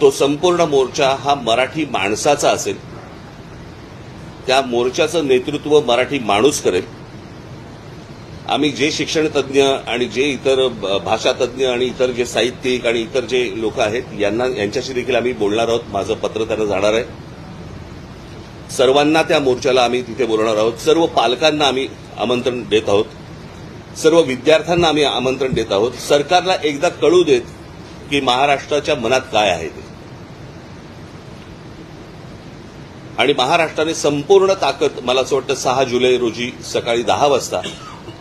तो संपूर्ण मोर्चा हा मराठी माणसाचा असेल. त्या मोर्चाचं नेतृत्व मराठी माणूस करेल. आम्ही जे शिक्षण तज्ज्ञ आणि जे इतर ब- भाषा तज्ज्ञ आणि इतर जे साहित्यिक आणि इतर जे लोक आहेत यांना यांच्याशी देखील आम्ही बोलणार आहोत. माझं पत्र त्यांना जाणार आहे. सर्वांना त्या मोर्चाला आम्ही तिथे बोलणार आहोत. सर्व पालकांना आम्ही आमंत्रण देत आहोत. सर्व विद्यार्थ्यांना आम्ही आमंत्रण देत आहोत. सरकारला एकदा कळू देत की महाराष्ट्राच्या मनात काय आहे ते. आणि महाराष्ट्राने संपूर्ण ताकद मला असं वाटतं सहा जुलै रोजी सकाळी दहा वाजता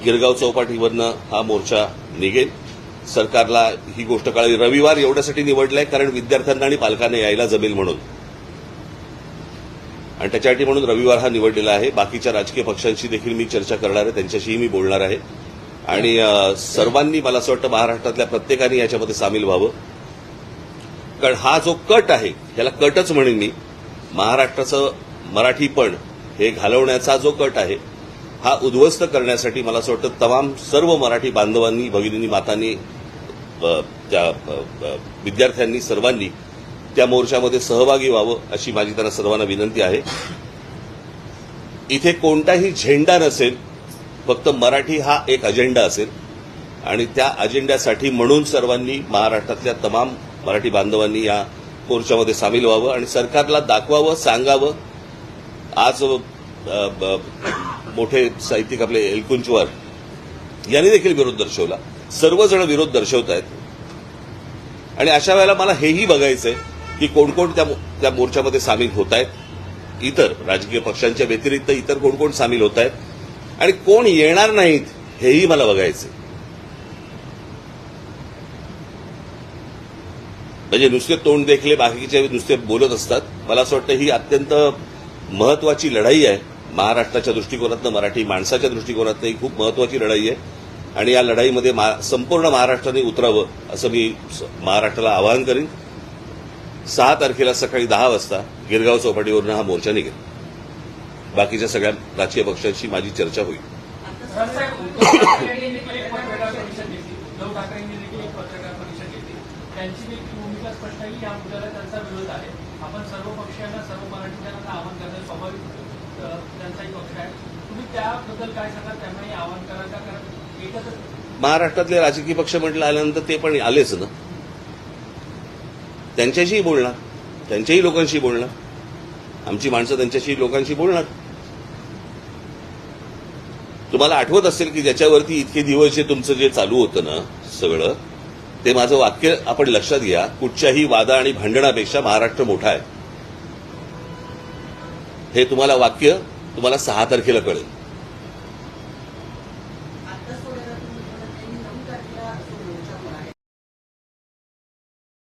गिरगाव चौपाटीवरनं हा मोर्चा निघेल. सरकारला ही गोष्ट कळाली. रविवार एवढ्यासाठी निवडलाय कारण विद्यार्थ्यांना आणि पालकांना यायला जमेल म्हणून. आणि त्याच्यासाठी म्हणून रविवार हा निवडलेला आहे. बाकीच्या राजकीय पक्षांशी देखील मी चर्चा करणार आहे. त्यांच्याशीही मी बोलणार आहे. आणि सर्वांनी मला असं वाटतं महाराष्ट्रातल्या प्रत्येकाने याच्यामध्ये सामील व्हावं. कारण हा जो कट आहे याला कटच म्हणेन मी. महाराष्ट्राचं मराठीपण हे घालवण्याचा जो कट आहे हा उद्ध्वस्त करण्यासाठी मला असं वाटतं तमाम सर्व मराठी बांधवांनी भगिनींनी मातांनी त्या विद्यार्थ्यांनी सर्वांनी त्या मोर्चामध्ये सहभागी व्हावं अशी माझी त्यांना सर्वांना विनंती आहे. इथे कोणताही झेंडा नसेल फक्त मराठी हा एक अजेंडा असेल. आणि त्या अजेंड्यासाठी म्हणून सर्वांनी महाराष्ट्रातल्या तमाम मराठी बांधवांनी या मोर्चामध्ये सामील व्हावं आणि सरकारला दाखवावं सांगावं. आज मोठे साहित्यिक आपले एलकुंचवार यांनी देखील विरोध दर्शवला. सर्वजण विरोध दर्शवत आहेत. आणि अशा वेळेला मला हेही बघायचंय की कोण कोण त्या त्या मोर्चामध्ये सामील होत आहेत. इतर राजकीय पक्षांच्या व्यतिरिक्त इतर कोण कोण सामील होत आहेत. आणि कोण येणार नाहीत हेही मला बघायचं म्हणजे नुसते तोंड देखले बाकीचे नुसते बोलत असतात. मला असं वाटतं ही अत्यंत महत्वाची लढाई आहे. महाराष्ट्राच्या दृष्टिकोनातनं मराठी माणसाच्या दृष्टिकोनातनं ही खूप महत्वाची लढाई आहे. आणि या लढाईमध्ये मा- संपूर्ण महाराष्ट्राने उतरावं असं मी महाराष्ट्राला आवाहन करीन. सहा तारखेला सकाळी दहा वाजता गिरगाव चौपाटीवरून हा मोर्चा निघेल. बाकीच्या सगळ्या राजकीय पक्षांशी माझी चर्चा होईल. महाराष्ट्रातले राजकीय पक्ष म्हटलं आल्यानंतर ते पण आलेच ना. त्यांच्याशीही बोलणार. त्यांच्याही लोकांशी बोलणार. आमची माणसं त्यांच्याशी लोकांशी बोलणार. तुम्हाला आठवत असेल की ज्याच्यावरती इतके दिवस जे तुमचं जे चालू होतं ना सगळं ते माझं वाक्य आपण लक्षात घ्या. कुठच्याही वादा आणि भांडणापेक्षा महाराष्ट्र मोठा आहे. हे तुम्हाला वाक्य तुम्हाला सहा तारखेला कळेल.